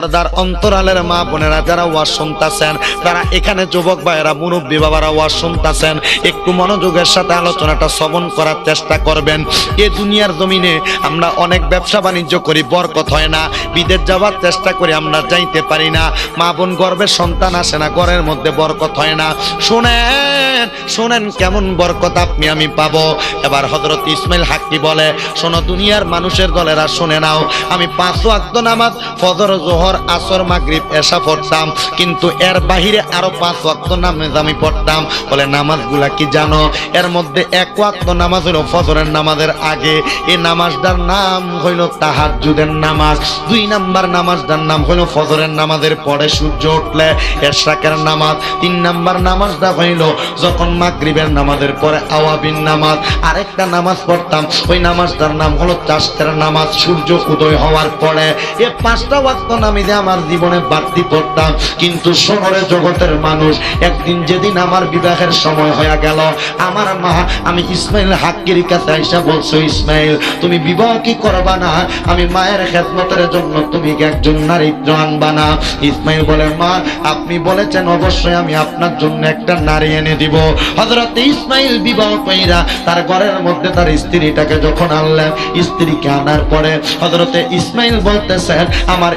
পর্দার অন্তরালের মা বোনেরা যারা ওয়াজ শুনতাছেন তারা এখানে যুবক ভাইয়েরা, মুরব্বী বাবারা ওয়াজ শুনতাছেন, একটু মনোযোগের সাথে আলোচনাটা শ্রবণ করার চেষ্টা করবেন। এ দুনিয়ার জমিনে আমরা অনেক ব্যবসা বাণিজ্য করি, বরকত হয় না। বিদেশ যাওয়ার চেষ্টা করি, আমরা যাইতে পারি না। মা বোন গর্বের সন্তান আসে না, ঘরের মধ্যে বরকত হয় না। শুনেন শুনেন কেমন বরকত আপনি, আমি পাবো। এবার হজরত ইসমাইল হাক্কি বলে, শোনো, দুনিয়ার মানুষের দলেরা, শুনে নাও। আমি পাঁচ ওয়াক্ত নামাজ, ফজর, জোহর আসর, মাগরিব এসা পড়তাম। কিন্তু এর বাহিরে আরও পাঁচ ওয়াক্ত নামাজ আমি পড়তাম। বলে নামাজগুলা কি জানো? এর মধ্যে এক ওয়াক্ত নামাজ হলো ফজরের নামাজের আগে। এই নামাজটার নাম হইল তাহাজ্জুদের নামাজ। দুই নাম্বার নামাজটার নাম হইল ফজরের নামাজের পরে সূর্য উঠলে এরশাকের নামাজ। তিন নাম্বার নামাজটা হইল যখন মাগরিবের নামাজের পরে আওয়াবিন নামাজ। আরেকটা নামাজ পড়তাম, ওই নামাজটার নাম হলো চাষের নামাজ, সূর্য উদয় হওয়ার পরে। এ পাঁচটা ওয়াক্ত নামে যে আমার জীবনে বাড়তি পড়তাম, কিন্তু শহরে জগতের মানুষ একদিন যেদিন আমার বিবাহের সময় হয়ে গেল, আমার মা, আমি ইসমাইল হাক্কির কাছে আইসা বলছো, ইসমাইল, তুমি বিবাহ কি করবা না? আমি মায়ের খেদমতের জন্য তুমি একজন নারীত্র আনবা না? ইসমাইল বলে, মা, আপনি বলেছেন অবশ্যই আমি আপনার জন্য একটা নারী এনে দিব। হজরত ইসমাইল বিবাহ কইরা তার ঘরের মধ্যে তার স্ত্রীটাকে যখন আনলেন, স্ত্রীকে আনার পরে হজরতে ইসমাইল বলতেছেন, আমার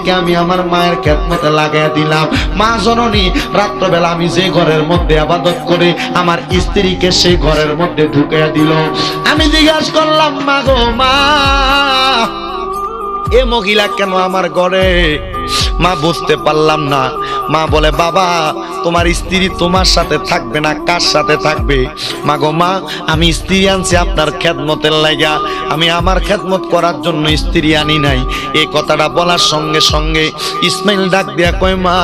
স্ত্রীকে আমি আমার মায়ের খেদমতে লাগাই দিলাম। মা জননী, রাত্রবেলা আমি যে ঘরের মধ্যে আবাদত করে আমার স্ত্রীকে সেই ঘরের মধ্যে ঢুকে দিল। আমি জিজ্ঞাসা করলাম, মা গো, মা, এ মহিলা কেন আমার ঘরে? মা, বুঝতে পারলাম না। মা বলে, বাবা, তোমার স্ত্রী তোমার সাথে থাকবে না, কার সাথে থাকবে? মা গো, মা, আমি স্ত্রী আনছি আপনার খেদমতের লাগা আমি আমার খেদমত করার জন্য স্ত্রী আনি নাই। এই কথাটা বলার সঙ্গে সঙ্গে ইসমাইল ডাক দিয়া কয়, মা,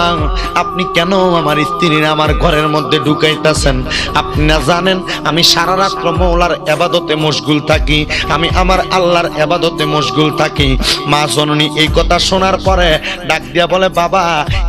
আপনি কেন আমার স্ত্রী আমার ঘরের মধ্যে ঢুকাইতেছেন? আপনি না জানেন, আমি সারা রাত্র মৌলার এবাদতে মশগুল থাকি। আমি আমার আল্লাহর এবাদতে মশগুল থাকি। মা জননী এই কথা শোনার পরে ডাক দিয়া বলে, বাবা,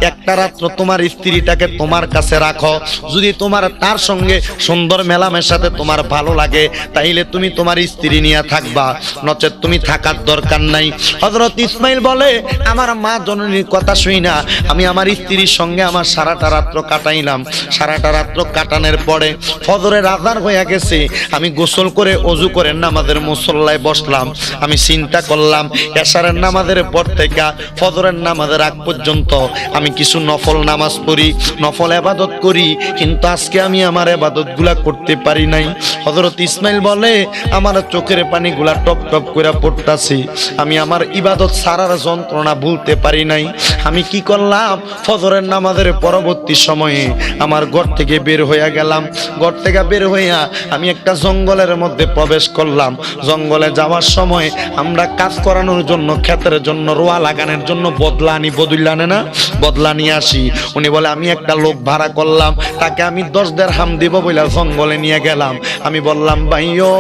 একটা রাত্র তোমার স্ত্রীটাকে তোমার কাছে রাখো। যদি তোমার তার সঙ্গে সুন্দর মেলামেশাতে তোমার ভালো লাগে, তাইলে তুমি তোমার স্ত্রী নিয়ে থাকবা। নচেত তুমি থাকার দরকার নাই। হজরত ইসমাইল বলে, আমার মা জননীর কথা শুই না। আমি আমার স্ত্রীর সঙ্গে আমার সারাটা রাত্র কাটাইলাম। সারাটা রাত্র কাটানোর পরে ফজরের আজান হয়ে গেছে। আমি গোসল করে অজু করে নামাজের মুসল্লায় বসলাম। আমি চিন্তা করলাম, এশারের নামাজের পর থেকে ফজরের নামাজের আগ পর্যন্ত আমি কিছু নফল নামাজ পড়ি, নফল এবাদত করি, কিন্তু আজকে আমি আমার এবাদতগুলা করতে পারি নাই। হজরত ইসমাইল বলে, আমার চোখের পানিগুলা টপ টপ করে পড়তাছি। আমি আমার ইবাদত সারার যন্ত্রণা ভুলতে পারি নাই। আমি কি করলাম? ফজরের নামাজের পরবর্তী সময়ে আমার ঘর থেকে বের হইয়া গেলাম। ঘর থেকে বের হইয়া আমি একটা জঙ্গলের মধ্যে প্রবেশ করলাম। জঙ্গলে যাওয়ার সময় আমরা কাজ করানোর জন্য, ক্ষেতের জন্য, রোয়া লাগানোর জন্য বদলা আনি বদলা আনে না বদলা নিয়ে আসি। উনি বলে, আমি একটা লোক ভাড়া করলাম, তাকে আমি দশ দেড় হাম দিব বলে জঙ্গলে নিয়ে গেলাম। আমি বললাম ভাই ভাইও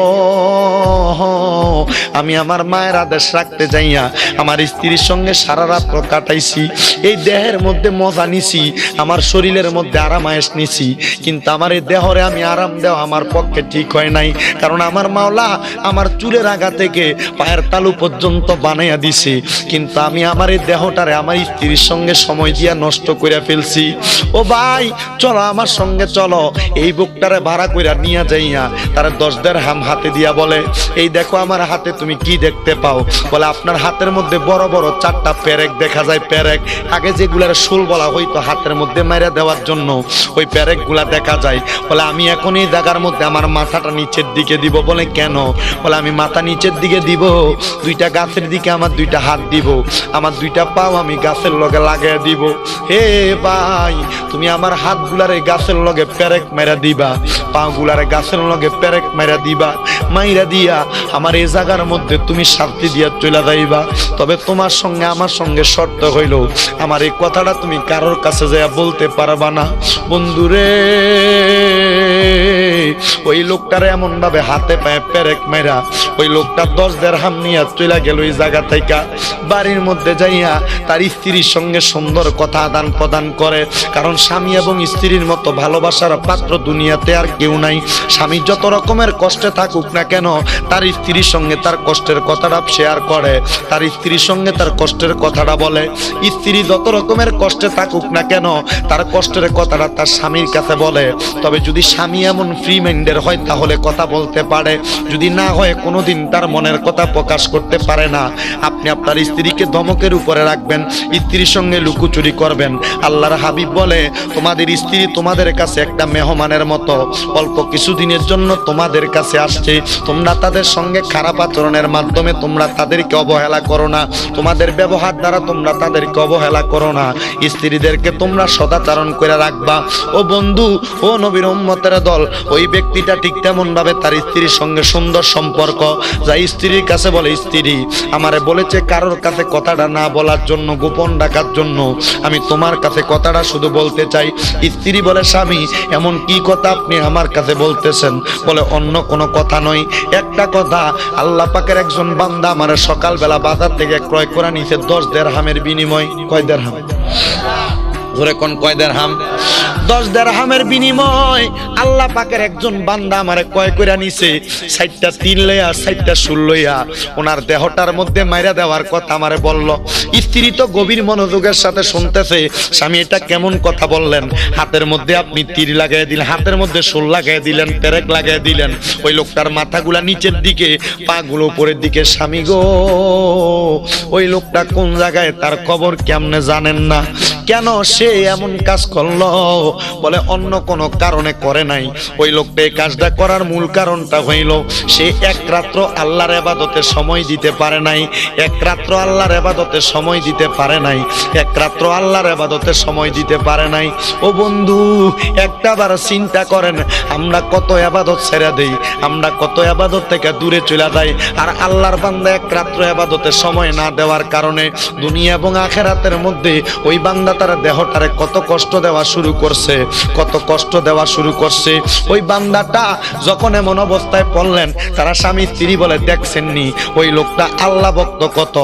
আমি আমার মায়ের আদেশ রাখতে যাইয়া আমার স্ত্রীর সঙ্গে সারা রাত্র কাটাইছি। এই দেহের মধ্যে মজা নিছি, আমার শরীরের মধ্যে আরাম আরামায়েশ নিছি, কিন্তু আমার এই দেহরে আমি আরাম দেওয়া আমার পক্ষে ঠিক হয় নাই, কারণ আমার মাওলা আমার চুলের আগা থেকে পায়ের তালু পর্যন্ত বানাইয়া দিছে। কিন্তু আমি আমার এই দেহটারে আমার স্ত্রীর সঙ্গে সময় দিয়া নষ্ট করে ফেলছি। ও ভাই, চলো আমার সঙ্গে চলো। এই বুকটারে ভাড়া কইরা নিয়ে যাইয়া তারা দশ দেড় হাম হাতে দিয়া বলে, এই দেখো আমার হাতে তুমি কি দেখতে পাও? বলে, আপনার হাতের মধ্যে বড় বড় চারটা প্যারেক দেখা যায় প্যারেক আগে যেগুলার শুল বলা হইতো হাতের মধ্যে মেরে দেওয়ার জন্য, ওই প্যারেকগুলা দেখা যায়। বলে, আমি এখন এই জায়গার মধ্যে আমার মাথাটা নিচের দিকে দিব। বলে, কেন? বলে, আমি মাথা নিচের দিকে দিব, দুইটা গাছের দিকে আমার দুইটা হাত দিব। আমার দুইটা পাও আমি গাছের লগে লাগাই দিব। হে ভাই, তুমি আমার হাত গুলারে গাছের লগে পেরেক মেরা দিবা। পা গুলারে গাছের লগে পেরেক মেরা দিবা। মাইরা দিয়া আমার এই জায়গার মধ্যে তুমি শান্তি দিয়া চলে যাইবা। তবে তোমার সঙ্গে আমার সঙ্গে শর্ত হইল, আমার এই কথাটা তুমি কারোর কাছে যাইয়া বলতে পারবা না। বন্ধুরে ওই লোকটারে এমন ভাবে হাতে পায়ে পেরেক মেরা ওই লোকটা দশ দেড় হাম নিয়ে চলে গেল ওই জায়গা থেকে বাড়ির মধ্যে যাইয়া তার স্ত্রীর সঙ্গে সুন্দর কথা আদান প্রদান করে। কারণ স্বামী এবং স্ত্রীর মতো ভালোবাসার পাত্র দুনিয়াতে আর কেউ নাই। স্বামী যত রকমের কষ্টে থাকুক না কেন, তার স্ত্রীর সঙ্গে তার কষ্টের কথাটা শেয়ার করে। তার স্ত্রীর সঙ্গে তার কষ্টের কথাটা বলে। স্ত্রী যত রকমের কষ্টে থাকুক না কেন, তার কষ্টের কথাটা তার স্বামীর কাছে বলে। তবে যদি স্বামী এমন ফ্রি মাইন্ডের হয়, তাহলে কথা বলতে পারে। যদি না হয়, কোনোদিন তার মনের কথা প্রকাশ করতে পারে না। আপনি আপনার স্ত্রীকে ধমকের উপরে রাখবেন, স্ত্রীর সঙ্গে লুকোচুরি করবেন। আল্লাহর হাবিব বলে, তোমাদের স্ত্রী তোমাদের কাছে একটা মেহমানের মতো। অল্প কিছুদিনের জন্য তোমাদের কাছে আসছে। তোমরা তাদের সঙ্গে খারাপ আচরণের মাধ্যমে তোমরা তাদেরকে অবহেলা করো না। তোমাদের ব্যবহার দ্বারা তোমরা তাদেরকে অবহেলা করো না। স্ত্রীদেরকে তোমরা সদাচারণ করে রাখবা। ও বন্ধু, ও নবীর দল, ওই ব্যক্তিটা ঠিক তেমন ভাবে তার স্ত্রীর সঙ্গে সুন্দর সম্পর্ক। যা স্ত্রীর কাছে বলে, স্ত্রী, আমারে বলেছে কারোর কাছে কথাটা না বলার জন্য, গোপন ডাকার জন্য। আমি তোমার কাছে কথাটা শুধু বলতে চাই। স্ত্রী বলে, স্বামী, এমন কি কথা আপনি আমার কাছে বলতেছেন? বলে, অন্য কোনো কথা নয়। একটা কথা, আল্লাহ পাকের একজন বান্দা আমার সকালবেলা বাজার থেকে ক্রয় করে নিছে দশ দেড় হামের বিনিময়। কয় দেড় হাম ধরে কোন কয় দেড় হাম দশ দেড় হামের বিনিময় আল্লাহ পাকের একজন বান্দা আমারে কয় করে নিছে। সাইটটা তিন লইয়া, সাইটটা সুল লইয়া। ওনার দেহটার মধ্যে মাইরা দেওয়ার কথা আমারে বলল। স্ত্রী তো গভীর মনোযোগের সাথে শুনতেছে। স্বামী, এটা কেমন কথা বললেন? হাতের মধ্যে আপনি তীর লাগাই দিলেন, হাতের মধ্যে সোল লাগাই দিলেন, পেরেক লাগাই দিলেন। ওই লোকটার মাথাগুলা নিচের দিকে, পাগুলো উপরের দিকে। স্বামী গো, ওই লোকটা কোন জায়গায়, তার খবর কেমনে জানেন না? কেন সে এমন কাজ করল? বলে, অন্য কোনো কারণে করে নাই। ওই লোকটা এই কাজটা করার মূল কারণটা হইল, সে এক রাত্র আল্লাহর এবাদতে সময় দিতে পারে নাই, এক রাত্র আল্লাহর এবাদতে সময় দিতে পারে নাই, এক রাত্র আল্লাহর এবাদতে সময় দিতে পারে নাই। ও বন্ধু একটা বার চিন্তা করেন, আমরা কত আবাদত ছেড়ে দেই, আমরা কত এবাদত থেকে দূরে চলে যাই, আর আল্লাহর বান্দা এক রাত্র এবাদতে সময় না দেওয়ার কারণে দুনিয়া এবং আখেরাতের মধ্যে ওই বান্দা তার দেহটারে কত কষ্ট দেওয়া শুরু করছে, কত কষ্ট দেওয়া শুরু করছে। ওই বান্দাটা যখন এমন অবস্থায় পড়লেন, তারা স্বামী স্ত্রী বলে দেখছেননি, ওই লোকটা আল্লাহ ভক্ত কত,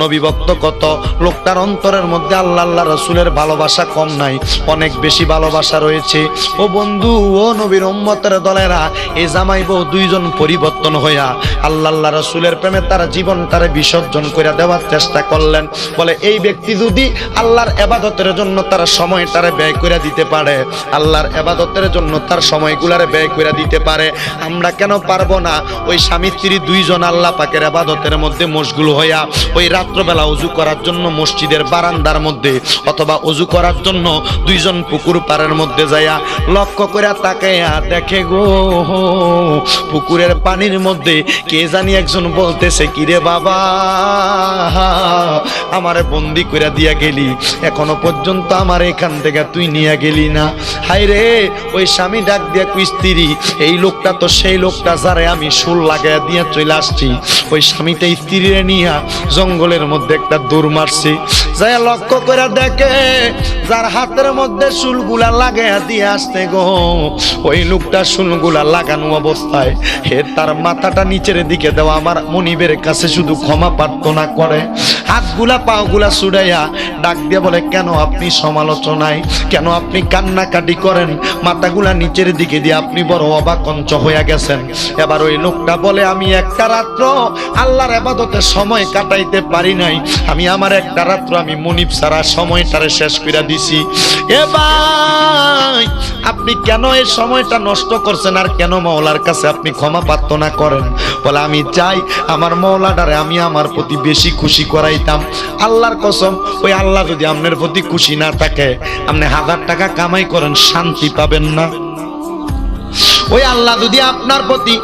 নবী ভক্ত কত। লোকটার অন্তরের মধ্যে আল্লাহ আল্লাহ রসুলের ভালোবাসা কম নাই, অনেক বেশি ভালোবাসা রয়েছে। ও বন্ধু, ও নবীর উম্মতের দলেরা এই জামাই বউ দুইজন পরিবর্তন হইয়া আল্লাহ আল্লাহ রসুলের প্রেমে তারা জীবন তারা বিসর্জন করে দেওয়ার চেষ্টা করলেন। বলে, এই ব্যক্তি যদি আল্লাহর এবাদতের জন্য তার সময়টারে ব্যয় করে দিতে পারে আল্লাহর এবাদতের জন্য তার সময়গুলারে ব্যয় করে দিতে পারে। আমরা কেন পারব না? ওই স্বামী, স্ত্রী দুইজন আল্লাহ পাকের এবাদতের মধ্যে মশগুল হইয়া, ওই রাত্রবেলা অজু করার জন্য মসজিদের বারান্দার মধ্যে অথবা অজু করার জন্য দুইজন পুকুর পাড়ের মধ্যে যাইয়া লক্ষ্য করে তাকাইয়া দেখে গো, পুকুরের পানির মধ্যে কে জানি একজন বলতেছে, কিরে বাবা, আমারে বন্দি করে দিয়া গেলি, এখনও পর্যন্ত আমার এখান থেকে তুই নিয়ে গেলি না। হাই রে, ওই স্বামী ডাক দিয়া কুই স্ত্রী এই লোকটা তো সেই লোকটা যারে আমি সুর লাগাইয়া দিয়ে চলে আসছি। ওই স্বামীটা স্ত্রীরে নিয়া জঙ্গলের মধ্যে একটা দৌড় মারছে। যাই লক্ষ্য করে দেখে, যার হাতের মধ্যে চুলগুলা লাগাইয়া দিয়ে আসতে গো। ওই লোকটা চুলগুলা লাগানো অবস্থায়, হে তার মাথাটা নিচের দিকে দেওয়া, আমার মনিবের কাছে শুধু ক্ষমা প্রার্থনা করে। হাতগুলা, পাগুলা ছুড়াইয়া ডাক দিয়ে বলে, কেন আপনি সমালোচনায়, কেন আপনি কান্নাকাটি করেন। মাথাগুলা নিচের দিকে দিয়ে আপনি বড় অবাকঞ্চ হয়ে গেছেন। এবার ওই লোকটা বলে, আমি একটা রাত্র আল্লাহর আবাদতের সময় কাটাইতে পারি নাই। আমি আমার একটা রাত্র আমি মনিব সারা সময়টারে শেষ করে দিছি। এ ভাই আপনি কেন এই সময়টা নষ্ট করছেন আর কেন মৌলার কাছে আপনি ক্ষমা প্রার্থনা করেন? বলে, আমি চাই আমার মৌলাটারে আমি আমার প্রতি বেশি খুশি করাইতাম। আল্লাহর কসম, ওই আল্লাহ যদি আপনার প্রতি খুশি না থাকে, আপনি হাজার টাকা কামাই করেন, শান্তি পাবেন না। ওই আল্লাহ যদি আপনার প্রতি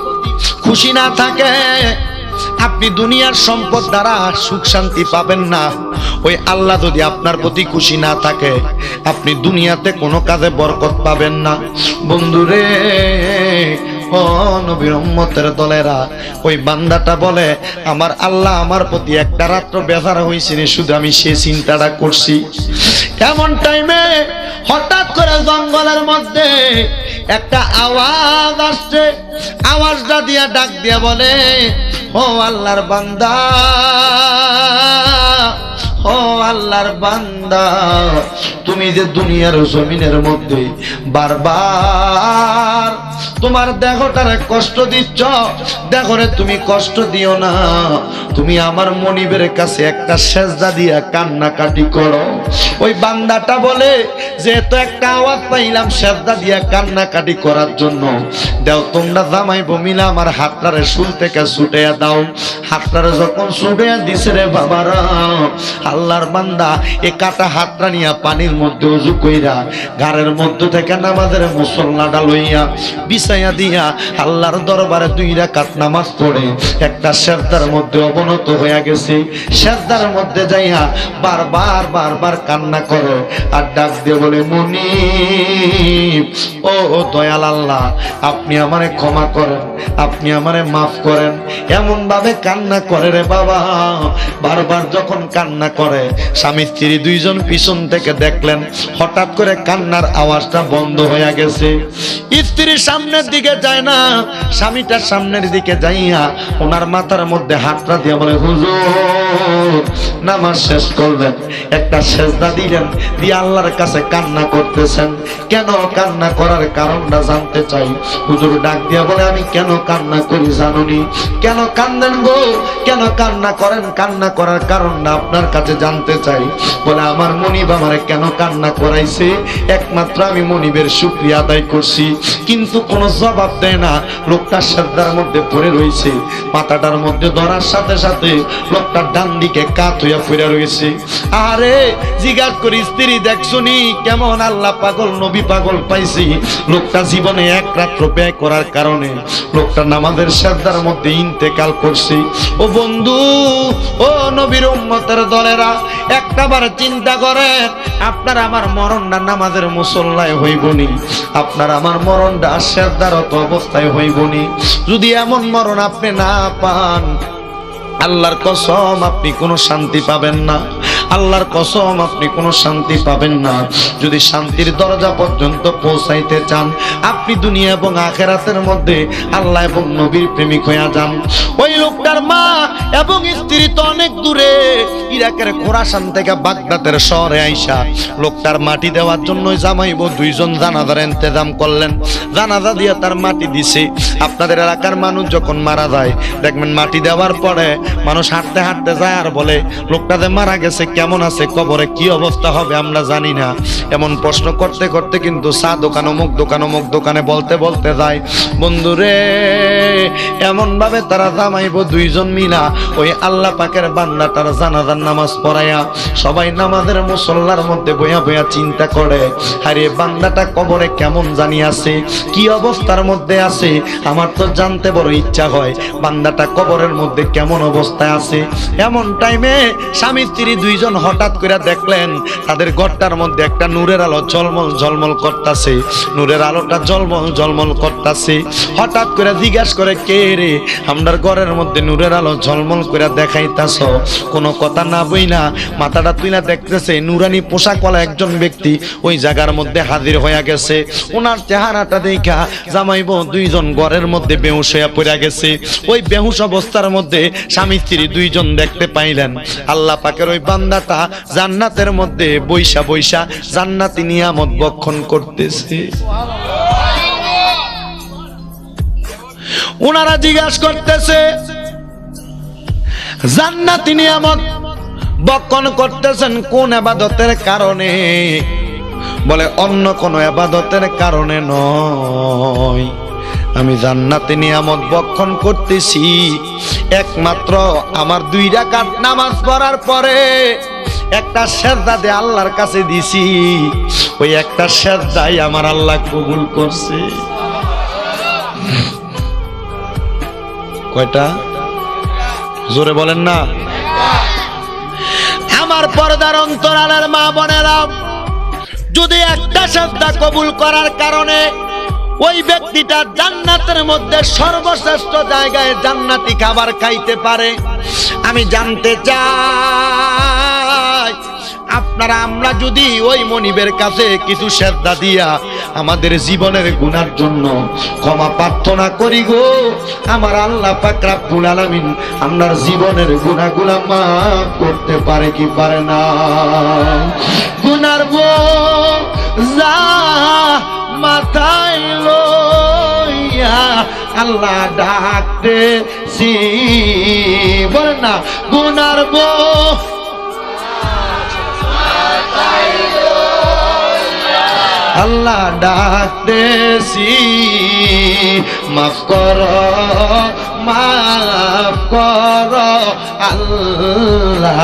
খুশি না থাকে আপনি দুনিয়ার সম্পদ দ্বারা সুখ শান্তি পাবেন না। ওই আল্লাহ যদি আপনার প্রতি খুশি না থাকে আপনি দুনিয়াতে কোনো কাজে বরকত পাবেন না। বন্ধুরে ও নবীর দলেরা ওই বান্দাটা বলে আমার আল্লাহ আমার প্রতি একটা রাত্র বেজার হয়েছে রে, শুধু আমি সে চিন্তাটা করছি। এমন টাইমে হঠাৎ করে জঙ্গলের মধ্যে একটা আওয়াজ আসছে। আওয়াজটা দিয়া ডাক দিয়া বলে ও আল্লাহর বান্দা, ও আল্লাহর বান্দা, তুমি যে দুনিয়ার জমিনের মধ্যে বারবার তোমার দেহটারে কষ্ট দিচ্ছ, দেহরে তুমি কষ্ট দিও না। তুমি আমার মনিবের কাছে একটা সেজদা দিয়া কান্নাকাটি করো। ওই বান্দাটা বলে যে তো একটা আওয়াজ পাইলাম, সেজদা দিয়া কান্নাকাটি করার জন্য। দেও, তোমরা জামাই বমিলা আমার হাতটারে শুল থেকে ছুটে দাও। হাতটারে যখন ছুটে দিছে রে বাবারা, আল্লাহর বান্দা, এ কাটা হাতটা নিয়া পানির মধ্যে উজু কইরা ঘরের মধ্যে থেকে নামাজের মুসল্লাটা লইয়া, বিছাইয়া দিয়া আল্লাহর দরবারে দুই রাকাত নামাজ পড়ে। একটা শেরদার মধ্যে অবনত হইয়া গেছে। শেরদার মধ্যে যাইয়া বারবার বারবার কান্না করে আর ডাক দিয়ে বলে মনি ও দয়াল আল্লাহ, আপনি আমারে ক্ষমা করেন, আপনি আমারে মাফ করেন। এমন ভাবে কান্না করে রে বাবা। বারবার যখন কান্না করে, স্বামী স্ত্রী দুইজন পিছন থেকে দেখলেন, হঠাৎ করে কান্নার আওয়াজটা বন্ধ হয়ে গেছে। স্ত্রী সামনের দিকে যায় না স্বামীটার সামনের দিকে যাইয়া ওনার মাথার মধ্যে হাতটা দিয়ে বলে, হুজুর, নামাজ শেষ করলেন, একটা সেজদা দিলেন দিয়ে আল্লাহর কাছে কান্না করতেছেন। কেন কান্না করার কারণটা জানতে চাই। হুজুর ডাক দিয়া বলে, আমি কেন কান্না করি জানুনি? কেন কান্দেন গো? কেন কান্না করেন? কান্না করার কারণটা আপনার কাছে জানতে চাই। বলে, আমার মনিব আমারে কেন কান্না করাইছে? একমাত্র আমি মনিবের শুক্রিয়া আদায় করছি, কিন্তু কোনো জবাব দেয় না। লোকটা শ্রদ্ধার মধ্যে পড়ে রয়েছে। মাথাটার মধ্যে ধরার সাথে সাথে লোকটার ডান দিকে কাত হইয়া পড়ে রয়েছে। আরে জিজ্ঞাস করি স্ত্রী কেমন আল্লাহ পাগল, নবী পাগল পাইছি। লোকটা জীবনে এক রাত্র ব্যয় করার কারণে লোকটা নামাজের মধ্যে ইন্তেকাল করছে। ও বন্ধু, ও নবীর দলেরা চিন্তা করেন, আপনার আমার মরণটা নামাজের মুসল্লায় হইবনি আপনার আমার মরণটা অবস্থায় হইবনি যদি এমন মরণ আপনি না পান, আল্লাহর কসম, আপনি কোনো শান্তি পাবেন না। আল্লাহর কসম, আপনি কোনো শান্তি পাবেন না। যদি শান্তির দরজা পর্যন্ত পৌঁছাইতে চান, আপনি দুনিয়া এবং আখেরাতের মধ্যে আল্লাহ এবং নবীর প্রেমিক হইয়া যান। ওই লোকটার মা এবং স্ত্রী তো অনেক দূরে। ইরাকের খোরাসান থেকে বাগদাদের শহরে আইসা লোকটার মাটি দেওয়ার জন্য জামাইব দুইজন জানাজার ইন্তজাম করলেন। জানাজা দিয়ে তার মাটি দিছে। আপনাদের এলাকার মানুষ যখন মারা যায়, দেখবেন মাটি দেওয়ার পরে মানুষ হাঁটতে হাঁটতে যায় আর বলে, লোকটা যে মারা গেছে কেমন আছে কবরে কি অবস্থা হবে আমরা জানি না। এমন প্রশ্ন করতে করতে কিন্তু চা দোকান অমুক দোকান অমুক দোকানে বলতে বলতে যায়। বন্ধুরে এমন ভাবে তারা জামাইব দুইজন মিলা, ওই আল্লাহ পাকের বান্দা তার জানাজার নামাজ পড়াইয়া, সবাই নামাজের মুসল্লার মধ্যে বইয়া বইয়া চিন্তা করে আরে বান্দাটা কবরে কেমন জানি আছে, কি অবস্থার মধ্যে আছে, আমার তো জানতে বড় ইচ্ছা হয়, বান্দাটা কবরের মধ্যে কেমন অবস্থায় আছে। এমন টাইমে স্বামী স্ত্রী দুইজন হঠাৎ করে দেখলেন তাদের ঘরটার মধ্যে একটা নূরের আলো ঝলমল ঝলমল করতাছে। নূরের আলোটা ঝলমল ঝলমল করতাছে। হঠাৎ করে জিজ্ঞাসা করে, কে রে? আমরার ঘরের মধ্যে নূরের আলো ঝলমল করে দেখাইতাছ? কোনো কথা না বই না মাথাটা তুইলা দেখতেছে, নুরানি পোশাকওয়ালা একজন ব্যক্তি ওই জায়গার মধ্যে হাজির হয়ে গেছে। ওনার চেহারাটা দেখা জামাইব দুইজন ঘরের মধ্যে বেহুশ হইয়া পড়ে গেছে। ওই বেহুশ অবস্থার মধ্যে স্বামী স্ত্রী দুইজন দেখতে পাইলেন। আল্লাহ পাকের ওই বান্দাটা জান্নাতের মধ্যে বৈশা বৈশা জান্নাতি নিয়ামত বক্ষণ করতেছে। ওনারা জিজ্ঞাসা করতেছে, জান্নাতি নিয়ামত বক্ষণ করতেছেন কোন আবাদতের কারণে? বলে, অন্য কোন আবাদতের কারণে নয়। আমি জান্নাতে নিয়ামত বক্ষণ করতেছি। একমাত্র আমার দুই রাকাত নামাজ পড়ার পরে একটা সেজদা দে আল্লাহর কাছে দিছি। ওই একটা সেজদাই আমার আল্লাহ কবুল করছে। কয়টা? জোরে বলেন না। আমার পর্দার অন্তরালের মা বোনেরা, যদি একটা শ্রদ্ধা কবুল করার কারণে ওই ব্যক্তিটা জান্নাতের মধ্যে সর্বশ্রেষ্ঠ জায়গায় জান্নাতি খাবার খাইতে পারে। আমি জানতে চাই আপনারা, আমরা যদি ওই মনিবের কাছে কিছু শ্রদ্ধা দিয়া আমাদের জীবনের গুনার জন্য ক্ষমা প্রার্থনা করি গো, আমার আল্লাহ পাক রাব্বুল আলামিন আপনার জীবনের গুনাহগুলা মাফ করতে পারে কি পারে না? গুনার যা মাথায় লইয়া আল্লাহ ডাকতে সি বলেন না, গুনার বো আল্লাহ ডাকতেছি, মাফ কর মাফ কর, আল্লাহ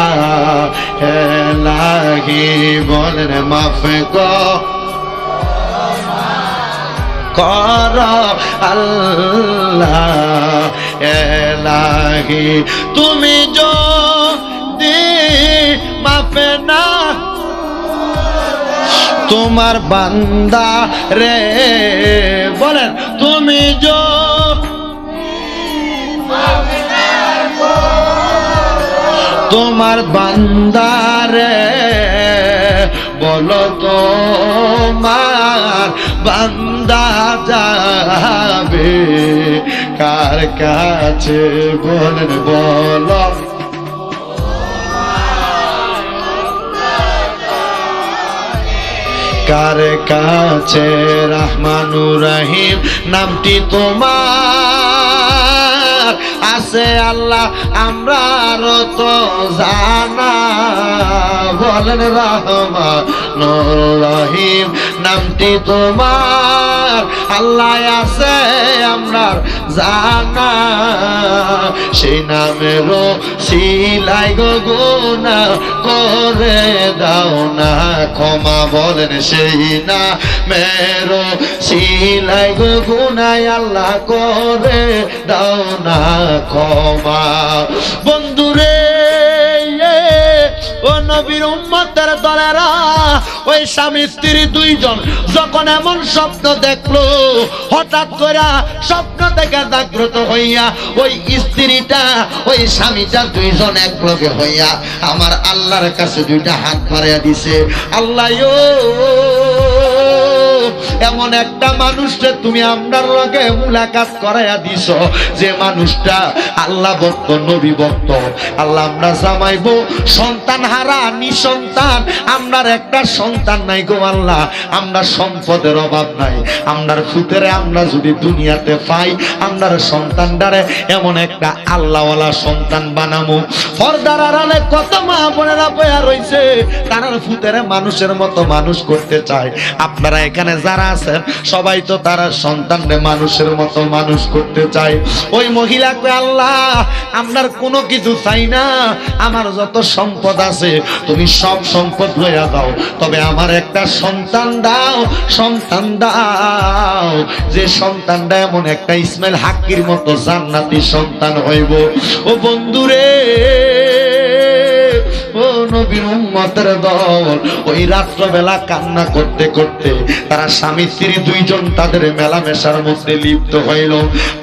হে লাগি বলেন, মাফ কর। কর, আল্লাহ এলাহি তুমি যদি মাফে না তোমার বান্দা রে। বলেন, তুমি যো তোমার বান্দারে বলো তোমার বান্দা যাবে কার কাছে? বলেন, বলো। কার কাছে রহমানুর রহিম? নামটি তোমার। আছে আল্লাহ, আমরা তো জানা। বলেন রহমানুর রহিম, নামটি তোমার। আল্লাহ আছে আমরা জানা। সেই নামেরও সিলাই গো গুনা করে দাও না, ক্ষমা বলেন সেই না মেরো সিলাই গো গুনাই আল্লাহ করে দাও না, ক্ষমা। বন্ধুরে ও নবীর ওই স্বামী স্ত্রী দুইজন যখন এমন স্বপ্ন দেখল, হঠাৎ করে স্বপ্ন থেকে জাগ্রত হইয়া ওই স্ত্রীটা, ওই স্বামীটা দুইজন এক লগে হইয়া আমার আল্লাহর কাছে দুইটা হাত বাড়াইয়া দিছে, আল্লাহ এমন একটা মানুষকে তুমি আমরার লগে মুলাকাত করাইয়া দিছ। যে মানুষটা আল্লাহ ভক্ত, নবী ভক্ত। আল্লাহ আমরা জামাইবো, সন্তান হারা, নিসন্তান। আমরার একটা সন্তান নাই গো আল্লাহ আমরা সম্পদের অভাব নাই। আমরার ফুতেরে আমরা যদি দুনিয়াতে পাই, আমরার সন্তানটারে এমন একটা আল্লাহওয়ালা সন্তান বানামো। পর্দার আড়ালে কত মা বোনেরা বয়া রইছে, তারার ফুতেরে মানুষের মতো মানুষ করতে চায়। আপনারা এখানে যারা আছেন সবাই তো তারা সন্তানরে মানুষের মতো মানুষ করতে চায়। ওই মহিলাকে আল্লাহ, আপনার কোনো কিছু চাই না, আমার যত সম্পদ আছে, তুমি সব সম্পদ লইয়া দাও। তবে আমার একটা সন্তান দাও সন্তান দাও। যে সন্তানটা এমন একটা ইসমাইল হাক্কির মতো জান্নাতি সন্তান হইব। ও বন্ধুরে, ও নবীর উম্মতের দল। ওই রাত্রবেলা কান্না করতে করতে তারা স্বামী, স্ত্রী দুইজন তাদের মেলামেশার মধ্যে লিপ্ত হইল।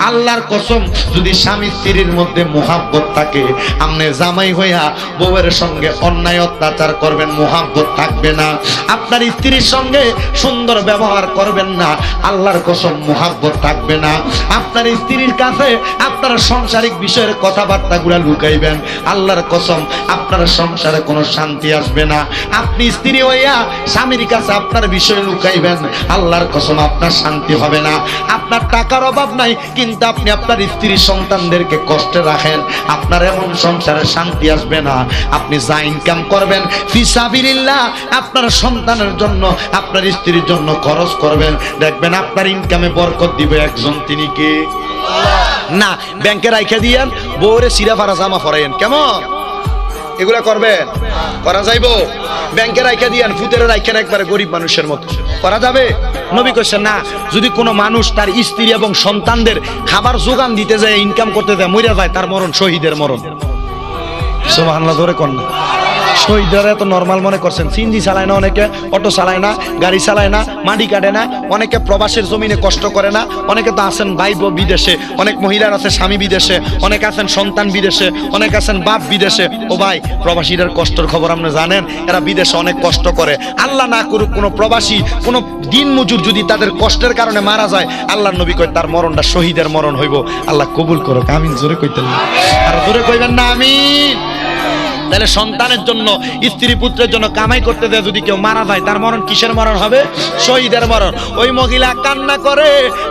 আল্লাহর কসম, যদি স্বামী, স্ত্রীর মধ্যে মোহাব্বত থাকে আমনে জামাই হইয়া বউয়ের সঙ্গে অন্যায় অত্যাচার করবেন, মোহাব্বত থাকবে না। আপনার স্ত্রীর সঙ্গে সুন্দর ব্যবহার করবেন না, আল্লাহর কসম, মোহাব্বত থাকবে না। আপনার স্ত্রীর কাছে আপনার সাংসারিক বিষয়ের কথাবার্তাগুলো লুকাইবেন। আল্লাহর কসম, আপনার সংসারে কোনো শান্তি আসবে না। আপনি স্ত্রী হইয়া স্বামীর কাছে আপনার বিষয় লুকাইবেন। আল্লাহর কসম আপনার শান্তি হবে না। আপনার টাকার অভাব নাই, কিন্তু আপনি আপনার স্ত্রী সন্তানদেরকে কষ্টে রাখেন। আপনার এমন সংসারে শান্তি আসবে না। আপনি যা ইনকাম করবেন ফিসাবিল্লাহ আপনার সন্তানের জন্য, আপনার স্ত্রীর জন্য খরচ করবেন। দেখবেন আপনার ইনকামে বরকত দিবে একজন। তিনি কে? না, ব্যাংকে রাইখা দিয়েন, বউরে সিরা ফারা জামা ফরাইন কেমন? এগুলা করবেন? করা যাইব? ব্যাংকে রাইখা দিয়ান ফুতের রাইখেন একবারে গরিব মানুষের মতো। করা যাবে? নবী কোশ্চেন না যদি কোনো মানুষ তার স্ত্রী এবং সন্তানদের খাবার যোগান দিতে যায় ইনকাম করতে যায় মরে যায় তার মরণ শহীদের মরণ। সুবহানাল্লাহ ধরে কন্যা শহীদরা এত নর্মাল মনে করছেন। সিনজি চালায় না অনেকে, অটো চালায় না, গাড়ি চালায় না, মাটি কাটে না, অনেকে প্রবাসের জমিনে কষ্ট করে না, অনেকে তো আছেন ভাই বিদেশে, অনেক মহিলার আছে স্বামী বিদেশে, অনেক আছেন সন্তান বিদেশে, অনেক আছেন বাপ বিদেশে। ও ভাই, প্রবাসীদের কষ্টের খবর আপনি জানেন? এরা বিদেশে অনেক কষ্ট করে। আল্লাহ না করুক কোনো প্রবাসী, কোনো দিন মজুর যদি তাদের কষ্টের কারণে মারা যায় আল্লাহ নবী কয়, তার মরণটা শহীদের মরণ হইব। আল্লাহ কবুল করুক, আমিন, জোরে কইতেন আর জোরে কইবেন না, আমিন। তাহলে সন্তানের জন্য, স্ত্রী পুত্রের জন্য কামাই করতে দেয় যদি কেউ মারা যায়, তার মরণ কিসের মরণ হবে? শহীদের মরণ। ওই মহিলা কান্না করে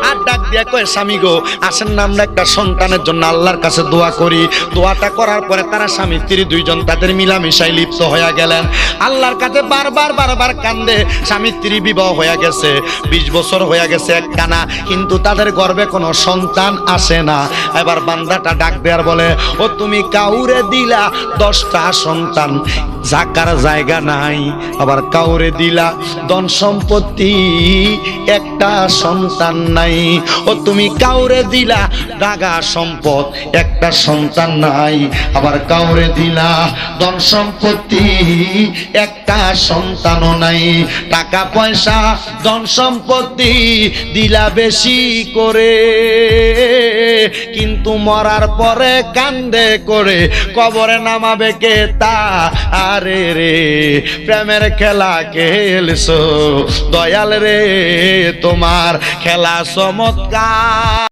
আর ডাক দিয়া কয়, স্বামী গো, আসেন না আমরা একটা সন্তানের জন্য আল্লাহর কাছে দোয়া করি। দোয়াটা করার পরে তারা স্বামী, স্ত্রী দুইজন তাদের মিলামিশাই লিপ্ত হয়ে গেলেন। আল্লাহর কাছে বারবার বারবার কান্দে, স্বামী, স্ত্রী বিবাহ হয়ে গেছে। বিশ বছর হয়ে গেছে এক কানা কিন্তু তাদের গর্বে কোনো সন্তান আসে না। এবার বান্দাটা ডাক দেয়ার বলে, ও তুমি কাউরে দিলা দশটা সন্তান জাকার জায়গা নাই, আবার কাউরে দিলা ধন সম্পত্তি, একটা সন্তান নাই। ও তুমি কাউরে দিলা ডাগা সম্পদ, একটা সন্তান নাই, আবার কাউরে দিলা ধন সম্পত্তি, একটা সন্তানও নাই। টাকা পয়সা, ধন সম্পত্তি দিলা বেশি করে, কিন্তু মরার পরে কান্দে করে, কবরে নামাবে কে? তা আরে রে প্রেমের খেলা খেলছো দয়াল রে তোমার খেলা চমৎকার।